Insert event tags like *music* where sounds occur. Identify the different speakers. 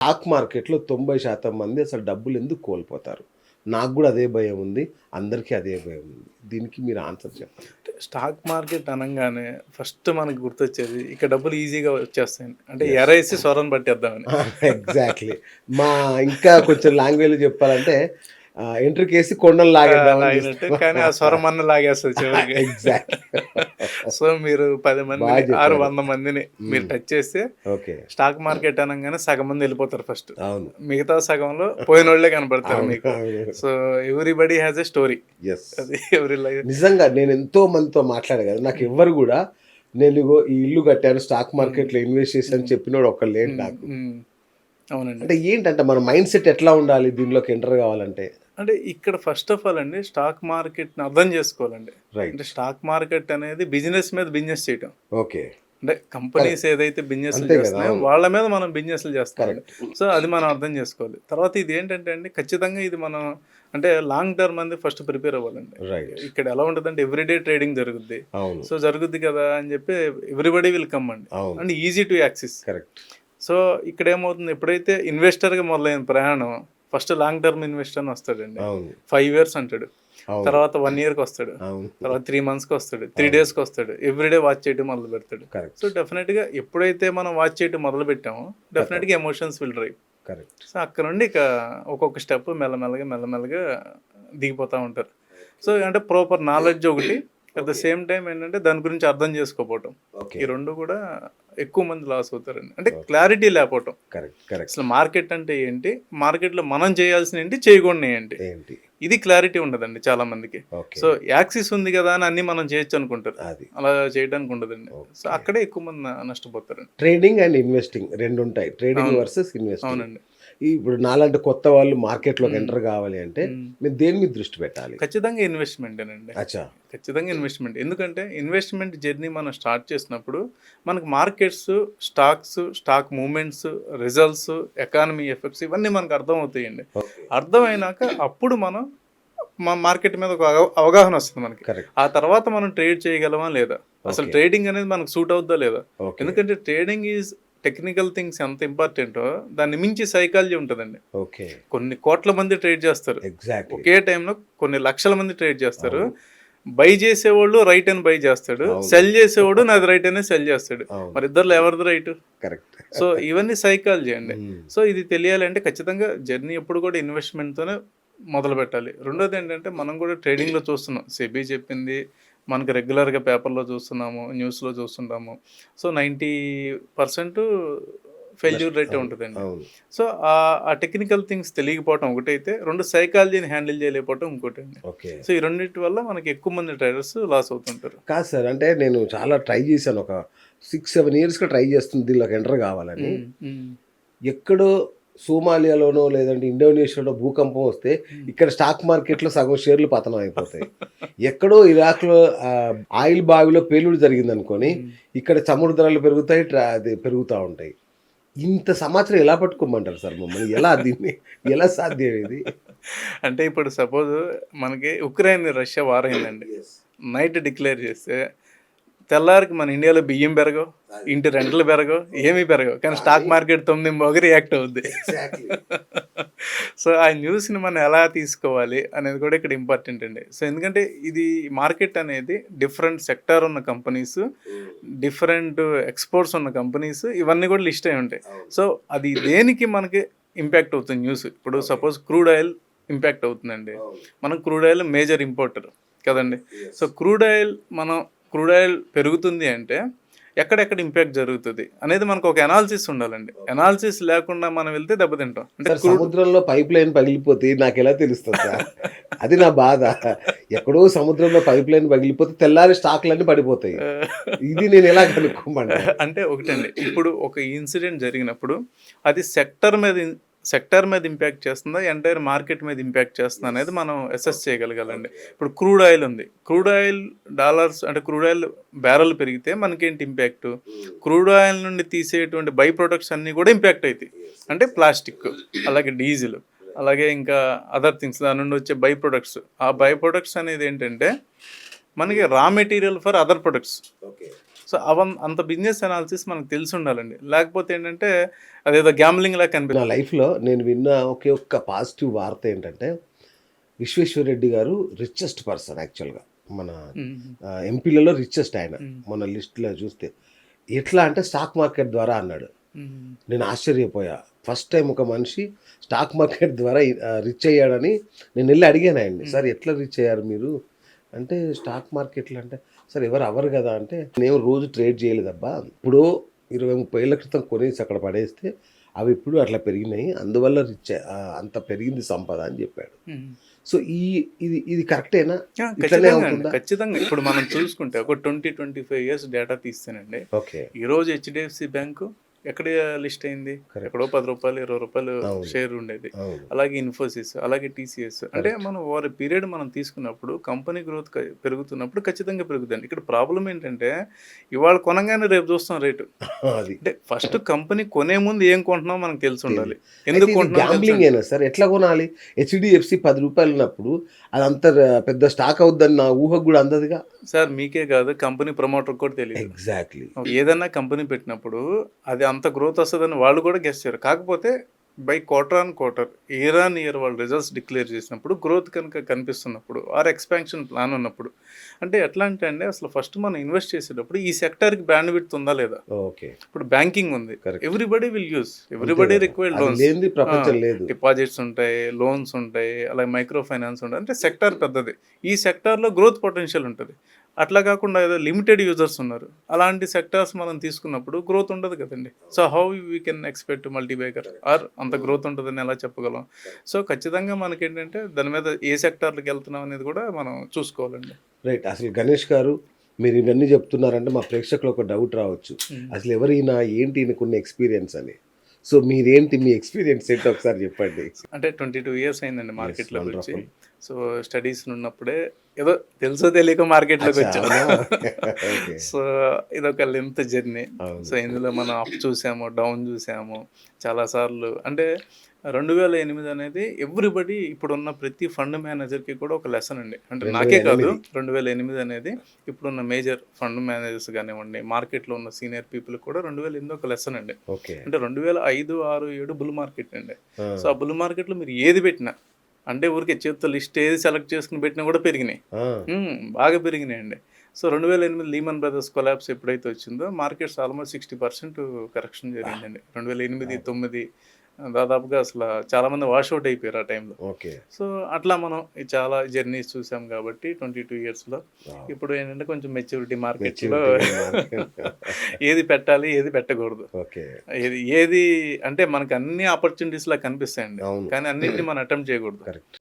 Speaker 1: Stock మార్కెట్లో తొంభై శాతం మంది అసలు డబ్బులు ఎందుకు కోల్పోతారు? నాకు కూడా అదే భయం ఉంది అందరికీ అదే భయం ఉంది. దీనికి మీరు ఆన్సర్ చెప్పండి.
Speaker 2: స్టాక్ మార్కెట్ అనగానే ఫస్ట్ మనకు గుర్తొచ్చేది ఇక్కడ డబ్బులు ఈజీగా వచ్చేస్తాయి. అంటే ఎరేసి స్వరం పట్టేద్దామని. *laughs*
Speaker 1: ఎగ్జాక్ట్లీ మా ఇంకా కొంచెం లాంగ్వేజ్ చెప్పాలంటే ఎంట్రీ కేసి కొండలు
Speaker 2: లాగినట్టు కానీ ఆ స్వరం అన్న లాగేస్తుంది చివరికి.
Speaker 1: ఎగ్జాక్ట్ *laughs*
Speaker 2: సో మీరు పది మంది. ఆరు వంద మందిని మీరు టచ్ చేస్తే
Speaker 1: ఓకే
Speaker 2: స్టాక్ మార్కెట్ అనగానే సగం మంది వెళ్ళిపోతారు ఫస్ట్
Speaker 1: అవును.
Speaker 2: మిగతా సగంలో పోయిన వాళ్ళే కనపడతారు మీకు. So everybody has a story
Speaker 1: yes
Speaker 2: అది ఎవరి లైఫ్
Speaker 1: నిజంగా నేను ఎంతో మందితో మాట్లాడా కదా నాకు ఎవ్వరు కూడా నేను ఈ ఇల్లు కట్టాను స్టాక్ మార్కెట్లో ఇన్వెస్ట్ చేశాను చెప్పినోడు ఒక్కళ్ళు లేడు నాకు.
Speaker 2: అవునండి.
Speaker 1: అంటే ఏంటంటే మన మైండ్ సెట్ ఎట్లా ఉండాలి దీనిలోకి ఎంటర్ కావాలంటే?
Speaker 2: అంటే ఇక్కడ ఫస్ట్ ఆఫ్ ఆల్ అండి స్టాక్ మార్కెట్ని అర్థం చేసుకోవాలండి. అంటే స్టాక్ మార్కెట్ అనేది బిజినెస్ మీద బిజినెస్ చేయటం.
Speaker 1: ఓకే
Speaker 2: అంటే కంపెనీస్ ఏదైతే బిజినెస్ చేస్తున్నాయో. వాళ్ళ మీద మనం బిజినెస్ చేస్తాం. సో అది మనం అర్థం చేసుకోవాలి. తర్వాత ఇది ఏంటంటే అండి ఖచ్చితంగా ఇది మనం అంటే లాంగ్ టర్మ్ అనేది ఫస్ట్ ప్రిపేర్ అవ్వాలండి. ఇక్కడ ఎలా ఉంటుందంటే ఎవ్రీడే ట్రేడింగ్ జరుగుద్ది. సో జరుగుద్ది కదా అని చెప్పి ఎవ్రీబడి విల్ కమ్ అండి. And easy to access
Speaker 1: correct
Speaker 2: so ఇక్కడ ఏమవుతుంది? ఎప్పుడైతే ఇన్వెస్టర్గా మొదలైన ప్రయాణం ఫస్ట్ లాంగ్ టర్మ్ ఇన్వెస్టర్ అని వస్తాడండి. ఫైవ్ ఇయర్స్ అంటాడు. తర్వాత వన్ ఇయర్కి వస్తాడు.
Speaker 1: అవును.
Speaker 2: తర్వాత త్రీ మంత్స్కి వస్తాడు. త్రీ డేస్కి వస్తాడు. ఎవ్రీడే వాచ్ చేయడం మొదలు పెడతాడు. సో డెఫినెట్గా ఎప్పుడైతే మనం వాచ్ చేయడం మొదలు పెట్టామో డెఫినెట్గా emotions will drive
Speaker 1: correct
Speaker 2: so అక్కడ నుండి ఇక ఒక్కొక్క స్టెప్ మెల్లమెల్లగా మెల్లమెల్లగా దిగిపోతూ ఉంటారు. సో అంటే ప్రాపర్ నాలెడ్జ్ ఒకటి అట్ ద సేమ్ టైం ఏంటంటే దాని గురించి అర్థం చేసుకోపోవటం. ఈ రెండు కూడా ఎక్కువ మంది లాస్ అవుతారండి. అంటే క్లారిటీ లేకపోవటం. అసలు మార్కెట్ అంటే ఏంటి? మార్కెట్లో మనం చేయాల్సిన ఏంటి? చేయకూడని ఏంటి? ఇది క్లారిటీ ఉండదండి చాలా మందికి. సో యాక్సిస్ ఉంది కదా అని అన్ని మనం చేయొచ్చు అనుకుంటారు.
Speaker 1: అది.
Speaker 2: అలా చేయడానికి ఉండదండి. సో అక్కడే ఎక్కువ మంది నష్టపోతారండి.
Speaker 1: ట్రేడింగ్ అండ్ ఇన్వెస్టింగ్ రెండు ఉంటాయి ట్రేడింగ్. వర్సెస్ ఇన్వెస్టింగ్
Speaker 2: అవునండి.
Speaker 1: ఇప్పుడు నాలాంటి కొత్త వాళ్ళు మార్కెట్లోకి ఎంటర్ కావాలి అంటే. మీరు దేని మీద దృష్టి పెట్టాలి?
Speaker 2: ఖచ్చితంగా ఇన్వెస్ట్మెంటేనండి
Speaker 1: అచ్చా.
Speaker 2: ఖచ్చితంగా ఇన్వెస్ట్మెంట్ ఎందుకంటే ఇన్వెస్ట్మెంట్ జర్నీ మనం స్టార్ట్ చేసినప్పుడు మనకు markets stocks stock movements results economy effects ఇవన్నీ మనకు అర్థమవుతాయండి.
Speaker 1: ఓకే.
Speaker 2: అర్థమైనాక అప్పుడు మనం మా మార్కెట్ మీద ఒక అవ- అవగాహన వస్తుంది మనకి. ఆ తర్వాత మనం ట్రేడ్ చేయగలమా లేదా? అసలు. ట్రేడింగ్ అనేది మనకు సూట్ అవుద్దా లేదా? ఎందుకంటే ట్రేడింగ్ ఈజ్ టెక్నికల్ థింగ్స్ ఎంత ఇంపార్టెంటో దాన్ని మించి సైకాలజీ ఉంటుందండి.
Speaker 1: ఓకే.
Speaker 2: కొన్ని కోట్ల మంది ట్రేడ్ చేస్తారు.
Speaker 1: ఎగ్జాక్ట్లీ
Speaker 2: ఒకే టైంలో కొన్ని లక్షల మంది ట్రేడ్ చేస్తారు. బై చేసేవాళ్ళు రైట్ అని బై చేస్తాడు. సెల్ చేసేవాడు నాది రైట్ అనే సెల్ చేస్తాడు. మరి ఇద్దరు ఎవరిది రైట్?
Speaker 1: కరెక్ట్.
Speaker 2: సో ఇవన్నీ సైకాలజీ అండి. సో ఇది తెలియాలి అంటే ఖచ్చితంగా జర్నీ ఎప్పుడు కూడా ఇన్వెస్ట్మెంట్తోనే మొదలు పెట్టాలి రెండోది ఏంటంటే మనం కూడా ట్రేడింగ్లో చూస్తున్నాం. సెబీ చెప్పింది మనకు రెగ్యులర్గా పేపర్లో చూస్తున్నాము న్యూస్లో చూస్తుంటాము సో నైంటీ పర్సెంట్ ఫెయిల్యూర్ రేటే ఉంటుందండి. సో ఆ- టెక్నికల్ థింగ్స్ తెలియకపోవటం ఒకటైతే రెండు సైకాలజీని హ్యాండిల్ చేయలేకపోవటం ఇంకోటి అండి
Speaker 1: ఓకే.
Speaker 2: సో ఈ రెండింటి వల్ల మనకి ఎక్కువ మంది ట్రేడర్స్ లాస్ అవుతుంటారు.
Speaker 1: కాదు సార్ అంటే నేను చాలా ట్రై చేశాను. ఒక సిక్స్ సెవెన్ ఇయర్స్గా ట్రై చేస్తుంది దీనిలోకి ఎంటర్ కావాలని. ఎక్కడో సోమాలియాలోనో లేదంటే ఇండోనేషియాలో భూకంపం వస్తే ఇక్కడ స్టాక్ మార్కెట్లో సగం షేర్లు పతనం అయిపోతాయి ఎక్కడో ఇరాక్లో ఆయిల్ బావిలో పేలుడు జరిగింది అనుకొని ఇక్కడ చమురు ధరలు పెరుగుతాయి ట్రా- అది పెరుగుతూ ఉంటాయి. ఇంత సమాచారం ఎలా పట్టుకోమంటారు సార్ మమ్మల్ని? ఎలా దీన్ని ఎలా సాధ్యం ఇది?
Speaker 2: అంటే ఇప్పుడు సపోజ్ మనకి ఉక్రెయిన్ రష్యా వార్ అయిందండి. నైట్ డిక్లేర్ చేస్తే తెల్లారికి మన ఇండియాలో బియ్యం పెరగవు ఇంటి రెంట్లు పెరగవు ఏమీ పెరగవు. కానీ స్టాక్ మార్కెట్ తొమ్మిది మొగ రియాక్ట్ అవుద్ది. *laughs* సో ఆ న్యూస్ని మనం ఎలా తీసుకోవాలి అనేది కూడా ఇక్కడ ఇంపార్టెంట్ అండి. సో ఎందుకంటే ఇది మార్కెట్ అనేది డిఫరెంట్ సెక్టార్ ఉన్న కంపెనీస్ డిఫరెంట్ ఎక్స్పోర్ట్స్ ఉన్న కంపెనీస్ ఇవన్నీ కూడా లిస్ట్ అయి ఉంటాయి. సో అది దేనికి మనకి ఇంపాక్ట్ అవుతుంది న్యూస్ ఇప్పుడు సపోజ్ క్రూడ్ ఆయిల్ ఇంపాక్ట్ అవుతుందండి. మనం క్రూడ్ ఆయిల్ మేజర్ ఇంపోర్టర్ కదండి. సో క్రూడ్ ఆయిల్ మనం క్రూడ్ ఆయిల్ పెరుగుతుంది అంటే ఎక్కడెక్కడ ఇంపాక్ట్ జరుగుతుంది అనేది మనకు ఒక అనాలిసిస్ ఉండాలండి. అనాలిసిస్ లేకుండా మనం వెళ్తే దెబ్బతింటాం. అంటే
Speaker 1: సముద్రంలో పైప్ లైన్ పగిలిపోతే నాకు ఎలా తెలుస్తుంది అది నా బాధ. ఎక్కడో సముద్రంలో పైప్ లైన్ పగిలిపోతే తెల్లారి స్టాక్లన్నీ పడిపోతాయి. ఇది నేను ఎలా కనుక్కోమంటా
Speaker 2: అంటే ఒకటండి ఇప్పుడు ఒక ఇన్సిడెంట్ జరిగినప్పుడు అది సెక్టర్ మీద సెక్టర్ మీద ఇంపాక్ట్ చేస్తుందా ఎంటైర్ మార్కెట్ మీద ఇంపాక్ట్ చేస్తుందా అనేది మనం అసెస్ చేయగలగాలండి. ఇప్పుడు క్రూడ్ ఆయిల్ ఉంది. క్రూడ్ ఆయిల్ డాలర్స్ అంటే క్రూడ్ ఆయిల్ బ్యారల్ పెరిగితే మనకేంటి ఇంపాక్ట్? క్రూడ్ ఆయిల్ నుండి తీసేటువంటి బై ప్రొడక్ట్స్ అన్నీ కూడా ఇంపాక్ట్ అవుతాయి అంటే ప్లాస్టిక్ అలాగే డీజిల్ అలాగే ఇంకా అదర్ థింగ్స్ దాని నుండి వచ్చే బై ప్రొడక్ట్స్ ఆ బై ప్రొడక్ట్స్ అనేది ఏంటంటే మనకి raw material for other products. So అవన్ అంత బిజినెస్ అనాలిసిస్ మనకు తెలిసి ఉండాలండి. లేకపోతే ఏంటంటే అదేదో గ్యామ్లింగ్ లా
Speaker 1: నా
Speaker 2: కనిపిస్తుంది.
Speaker 1: లైఫ్లో నేను విన్న ఒకే ఒక్క పాజిటివ్ వార్త ఏంటంటే విశ్వేశ్వరరెడ్డి గారు రిచెస్ట్ పర్సన్ యాక్చువల్గా మన ఎంపీలలో రిచెస్ట్ ఆయన. మన లిస్ట్లో చూస్తే ఎట్లా అంటే స్టాక్ మార్కెట్ ద్వారా అన్నాడు. నేను ఆశ్చర్యపోయా. ఫస్ట్ టైం ఒక మనిషి స్టాక్ మార్కెట్ ద్వారా రిచ్ అయ్యాడని నేను వెళ్ళి అడిగాను ఆయన్ని. సార్ ఎట్లా రిచ్ అయ్యారు మీరు? అంటే స్టాక్ మార్కెట్లో అంటే సార్ ఎవరు అవ్వరు కదా అంటే నేను రోజు ట్రేడ్ చేయలేదబ్బా. ఇప్పుడు ఇరవై ముప్పై ఏళ్ళ క్రితం కొనేసి అక్కడ పడేస్తే అవి ఇప్పుడు అట్లా పెరిగినాయి. అందువల్ల రిచ్ అంత పెరిగింది సంపద అని చెప్పాడు. సో ఈ ఇది ఇది కరెక్టేనా?
Speaker 2: ఖచ్చితంగా ఇప్పుడు మనం చూసుకుంటే ఒక twenty twenty five years data తీస్తేనండి
Speaker 1: okay.
Speaker 2: ఈ రోజు హెచ్డిఎఫ్సి బ్యాంకు ఎక్కడ లిస్ట్ అయింది. ఎక్కడో పది రూపాయలు ఇరవై రూపాయలు. షేర్ ఉండేది. అలాగే ఇన్ఫోసిస్ అలాగే టీసీఎస్. అంటే మనం వారి పీరియడ్ మనం తీసుకున్నప్పుడు కంపెనీ గ్రోత్ పెరుగుతున్నప్పుడు ఖచ్చితంగా పెరుగుతుంది. ఇక్కడ ప్రాబ్లం ఏంటంటే ఇవాళ కొనగానే రేపు చూస్తాం రేటు. *laughs*
Speaker 1: అది.
Speaker 2: అంటే ఫస్ట్ కంపెనీ కొనే ముందు ఏం కొంటున్నాం మనకు తెలిసి ఉండాలి. ఎందుకు కొంటున్నాం
Speaker 1: సార్? ఎట్లా కొనాలి? హెచ్డిఎఫ్సి పది రూపాయలు ఉన్నప్పుడు అది అంత పెద్ద స్టాక్ అవుద్దని నా ఊహకు కూడా అందదుగా?
Speaker 2: సార్ మీకే కాదు కంపెనీ ప్రమోటర్ కూడా తెలియదు
Speaker 1: ఎగ్జాక్ట్లీ
Speaker 2: ఏదన్నా కంపెనీ పెట్టినప్పుడు అది అంత గ్రోత్ వస్తుందని వాళ్ళు కూడా గెస్ట్ చేయరు. కాకపోతే by quarter on quarter year on year వాళ్ళు రిజల్ట్స్ డిక్లేర్ చేసినప్పుడు గ్రోత్ కనుక కనిపిస్తున్నప్పుడు ఆర్ ఎక్స్పాన్షన్ ప్లాన్ ఉన్నప్పుడు అంటే ఎట్లా అంటే అండి అసలు ఫస్ట్ మనం ఇన్వెస్ట్ చేసేటప్పుడు ఈ సెక్టర్కి బ్యాండ్ విడ్త్ ఉందా లేదా?
Speaker 1: ఓకే.
Speaker 2: ఇప్పుడు బ్యాంకింగ్ ఉంది. Everybody will use everybody required loans
Speaker 1: లేదు.
Speaker 2: డిపాజిట్స్ ఉంటాయి లోన్స్ ఉంటాయి అలాగే మైక్రో ఫైనాన్స్ ఉంటాయి అంటే సెక్టార్ పెద్దది. ఈ సెక్టార్లో గ్రోత్ పొటెన్షియల్ ఉంటుంది. అట్లా కాకుండా ఏదో లిమిటెడ్ యూజర్స్ ఉన్నారు. అలాంటి సెక్టార్స్ మనం తీసుకున్నప్పుడు గ్రోత్ ఉండదు కదండి. So how we can expect multibagger or అంత గ్రోత్ ఉంటుందని ఎలా చెప్పగలం? సో ఖచ్చితంగా మనకి ఏంటంటే దాని మీద ఏ సెక్టార్లకు వెళ్తున్నాం అనేది కూడా మనం చూసుకోవాలండి.
Speaker 1: రైట్ అసలు గణేష్ గారు మీరు ఇవన్నీ చెప్తున్నారంటే మా ప్రేక్షకులు ఒక డౌట్ రావచ్చు. అసలు ఎవరైనా ఏంటి ఈయనకున్న ఎక్స్పీరియన్స్ అని? సో మీరేంటి మీ ఎక్స్పీరియన్స్ ఏంటో ఒకసారి చెప్పండి.
Speaker 2: అంటే ట్వంటీ టూ ఇయర్స్ అయిందండి మార్కెట్లోకి వచ్చి. సో స్టడీస్ ఉన్నప్పుడే ఏదో తెలుసో తెలియక మార్కెట్లోకి?
Speaker 1: Okay. *laughs*
Speaker 2: సో ఇదొక లెంత్ జర్నీ. సో ఇందులో మనం అప్ చూసాము డౌన్ చూసాము చాలాసార్లు అంటే రెండు వేల ఎనిమిది అనేది ఎవ్రీబడి ఇప్పుడున్న ప్రతి ఫండ్ మేనేజర్కి కూడా ఒక లెసన్ అండి అంటే నాకే కాదు. రెండు వేల ఎనిమిది అనేది ఇప్పుడున్న మేజర్ ఫండ్ మేనేజర్స్ కానివ్వండి మార్కెట్లో ఉన్న సీనియర్ పీపుల్ కూడా రెండు వేల ఎనిమిది ఒక లెసన్ అండి అంటే రెండు వేల ఐదు ఆరు ఏడు బుల్ మార్కెట్ అండి సో ఆ బుల్ మార్కెట్లో మీరు ఏది పెట్టినా అంటే ఊరికే చేతితో లిస్ట్ ఏది సెలెక్ట్ చేసుకుని పెట్టినా కూడా పెరిగినాయి. బాగా పెరిగినాయండి. సో రెండు వేల ఎనిమిది లీమన్ బ్రదర్స్ కొలాబ్స్ ఎప్పుడైతే వచ్చిందో markets almost sixty percent correction జరిగిందండి. రెండు వేల ఎనిమిది తొమ్మిది దాదాపుగా అసలు చాలా మంది వాష్అవుట్ అయిపోయారు ఆ టైంలో
Speaker 1: ఓకే.
Speaker 2: సో అట్లా మనం చాలా జర్నీస్ చూసాం కాబట్టి ట్వంటీ టూ ఇయర్స్లో
Speaker 1: Wow.
Speaker 2: ఇప్పుడు ఏంటంటే కొంచెం మెచ్యూరిటీ మార్కెట్లో. *laughs* ఏది పెట్టాలి ఏది పెట్టకూడదు.
Speaker 1: ఓకే.
Speaker 2: ఏది ఏది అంటే మనకి అన్ని ఆపర్చునిటీస్ లా కనిపిస్తాయండి. కానీ అన్నింటినీ మనం అటెంప్ట్ చేయకూడదు.
Speaker 1: కరెక్ట్